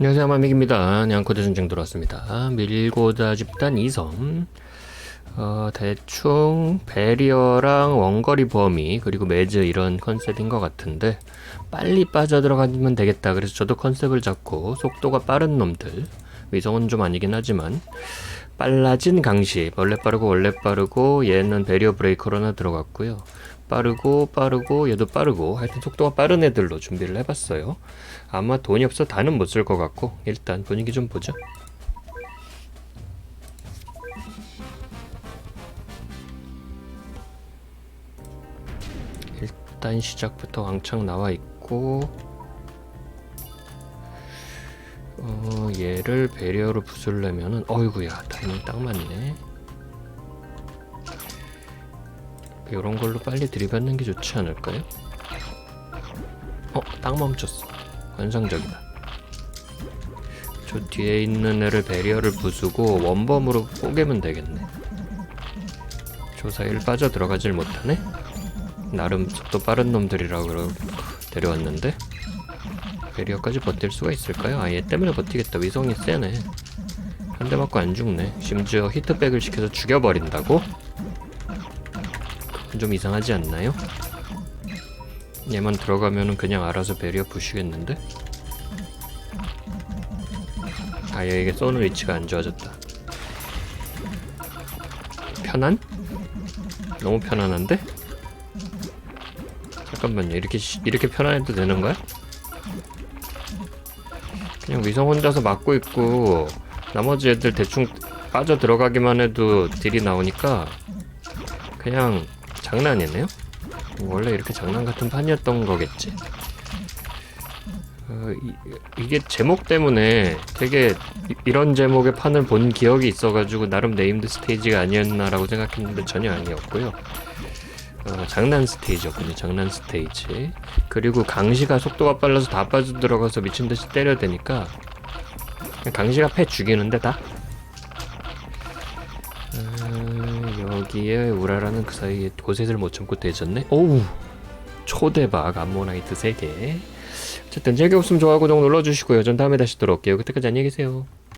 안녕하세요 마믹입니다. 냥코대 전쟁 들어왔습니다. 밀고다 집단 2섬 어, 대충 베리어랑 원거리 범위 그리고 매즈 이런 컨셉인 것 같은데 빨리 빠져들어가면 되겠다. 그래서 저도 컨셉을 잡고 속도가 빠른 놈들 위성은 좀 아니긴 하지만 빨라진 강시 원래 빠르고 원래 빠르고 얘는 베리어 브레이커로 하나 들어갔고요. 빠르고 빠르고 얘도 빠르고 하여튼 속도가 빠른 애들로 준비를 해봤어요. 아마 돈이 없어 다는 못 쓸 것 같고 일단 분위기 좀 보죠. 일단 시작부터 왕창 나와 있고 어 얘를 배리어로 부술려면은 어이구야 타이밍 딱 맞네. 이런 걸로 빨리 들이받는 게 좋지 않을까요? 어, 딱 멈췄어. 환상적이다. 저 뒤에 있는 애를 배리어를 부수고 원범으로 뽀개면 되겠네. 조사일 빠져 들어가질 못하네. 나름 속도 빠른 놈들이라 그러 데려왔는데 배리어까지 버틸 수가 있을까요? 아얘 때문에 버티겠다. 위성이 세네. 한 대 맞고 안 죽네. 심지어 히트백을 시켜서 죽여버린다고? 좀 이상하지 않나요? 얘만 들어가면은 그냥 알아서 배리어 부시겠는데? 아 얘에게 쏘는 위치가 안 좋아졌다 편한? 너무 편안한데? 잠깐만요 이렇게 시- 이렇게 편안해도 되는 거야? 그냥 위성 혼자서 막고 있고 나머지 애들 대충 빠져 들어가기만 해도 딜이 나오니까 그냥 장난이네요? 원래 이렇게 장난 같은 판이었던 거겠지. 어, 이, 게 제목 때문에 되게 이- 이런 제목의 판을 본 기억이 있어가지고 나름 네임드 스테이지가 아니었나라고 생각했는데 전혀 아니었고요. 어, 장난 스테이지였군요. 장난 스테이지. 그리고 강시가 속도가 빨라서 다 빠져 들어가서 미친 듯이 때려대니까 강시가 패 죽이는데 다. 아, 여기에 우라라는 그 사이에 고셋을 못 참고 되졌네. 오우 초대박 암모나이트 3개. 어쨌든 즐겨봤으면 좋아요 구독 눌러주시고요. 전 다음에 다시 돌아올게요. 그때까지 안녕히 계세요.